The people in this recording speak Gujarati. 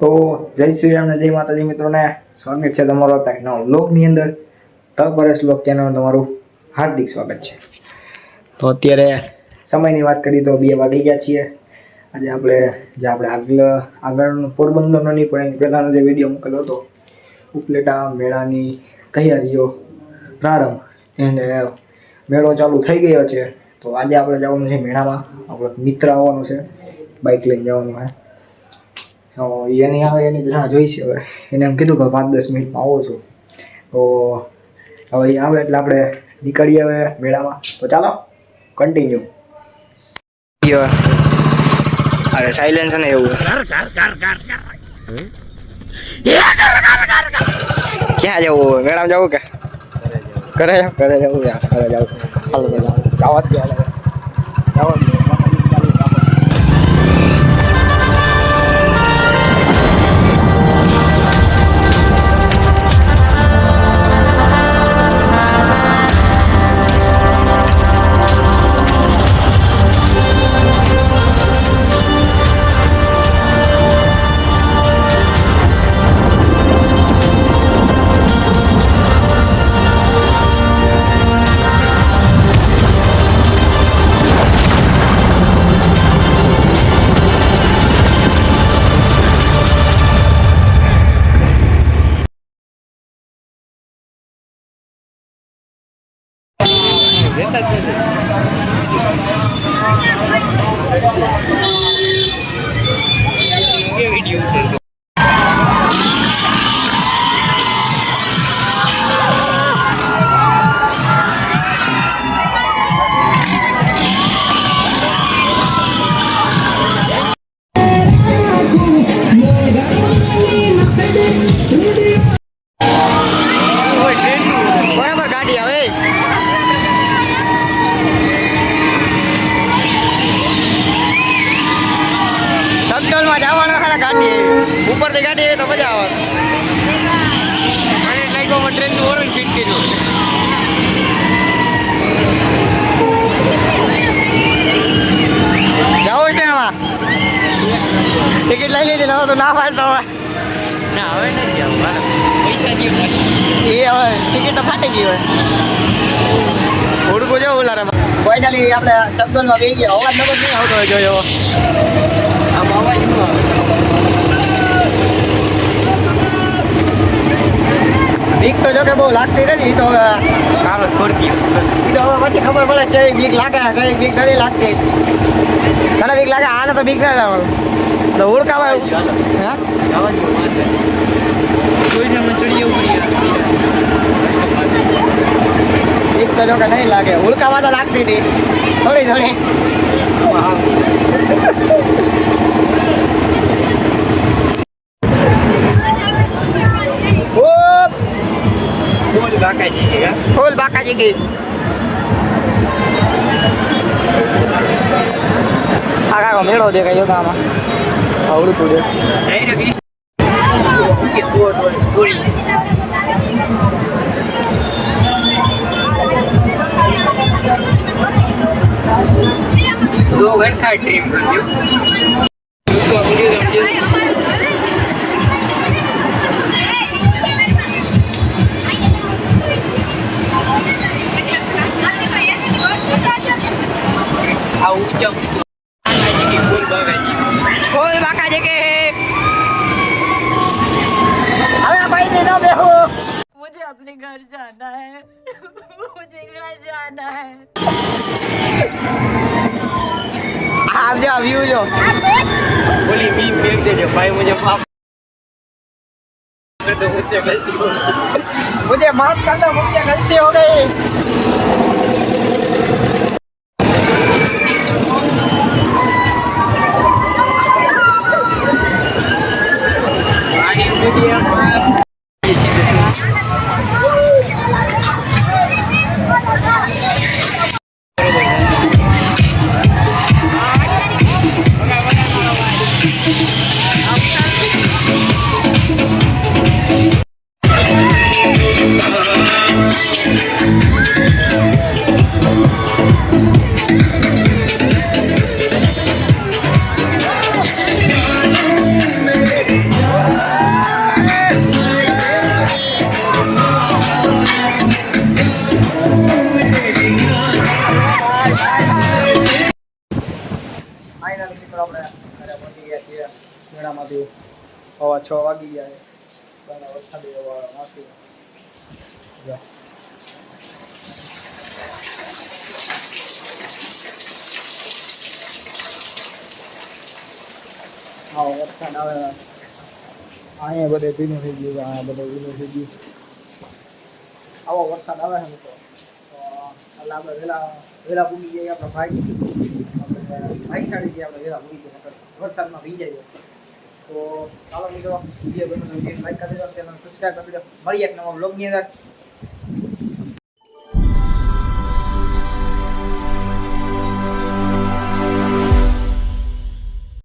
તો જય શ્રી રામ જય માતાજી મિત્રોને, સ્વાગત છે તમારો એક નવા વ્લોગની અંદર. ધ લોક ચેનલ તમારું હાર્દિક સ્વાગત છે. તો અત્યારે સમયની વાત કરી તો બે વાગી ગયા છીએ. આજે આપણે, જે આપણે આગળ, આગળનું પોરબંદરનો નહીં, પણ એની પહેલાંનો જે વીડિયો મોકલ્યો હતો, ઉપલેટા મેળાની તૈયારીઓ પ્રારંભ. એને મેળો ચાલુ થઈ ગયો છે. તો આજે આપણે જવાનું છે મેળામાં. આપણો મિત્ર આવવાનો છે. બાઇક લઈને જવાનું છે. એની આવે એની જ રાહ જોઈ છે હવે. એને એમ કીધું કે પાંચ દસ મિનિટમાં આવો છું. તો હવે એ આવે એટલે આપણે નીકળીએ હવે મેળામાં. તો ચાલો કન્ટિન્યુ અરે સાયલેન્સ ને એવું. ક્યાં જવું? મેળામાં જવું કે? ઘરે જાવ ઘરે જવું યાર ઘરે જવું ચાલો. જાવ જવા જ દે જવા જ દે. બરાબર ઉપરથી ગાડી આવે તો મજા આવે. અને લાઈકોમાં ટ્રેનનું ઓરલ ફિટ કીધું. જવું છે આમાં? ટિકિટ લઈ લીધી હવે તો ના પાડતો હવે. ના હવે નથી જવું પૈસા દે એ હવે ટિકિટ તો ફાટી ગઈ હોય હુડકું જવું કોઈ ફાઇનલી આપણે ચકડોલમાં બે ગયા. અવાજ નગર નહીં આવતો હોય જોયો. આમ અવાજ ન આવે. બીક તો જો કે બહુ લાગતી નથી એ તો કાળો કારો સ્કોર્પિયો. એ તો હવે પછી ખબર પડે કે બીક લાગે કઈ બીક નથી લાગતી. તને બીક લાગે? આને તો બીક ના લાગે તો હાલો હે? જવા દો માસે કોઈ સામે ચડીએ ઉપરી બીક તો જો કે નહીં લાગે. ઉડકાવા તો લાગતી હતી. થોડી થોડી. બાકાજી ગઈ આખા મેળો દેખાય છે આમાં. કે વાળી સ્ટોરી દો ઘંટા ટ્રીમ કર્યું घर जाना है मुझे घर जाना है आप जो अभी जो बोली मी फेंक दे जो भाई मुझे माफ कर दो गलती हो मुझे माफ करना मुझे मुझसे गलती हो गई ફાઇનલી મિત્રો આપણે ઘરે પહોંચી ગયા છીએ. મેળામાંથી હવા છ વાગી ગયા છે. આવો વરસાદ આવે. અહીંયા બધે ભીનું થઈ ગયું છે, અહીંયા બધે ભીનું થઈ ગયું આવો વરસાદ આવે છે એટલે આપણે વહેલા વહેલા પૂગી જઈએ આપણા ભાઈ. આપણે ભાઈશાળી છીએ આપણે વહેલા પૂગી જઈએ. વરસાદમાં ભી જઈએ. તો ચાલો મિત્રો વીડિયો વીડિયો લાઈક કરી મળીએ એક નવા બ્લોગની અંદર.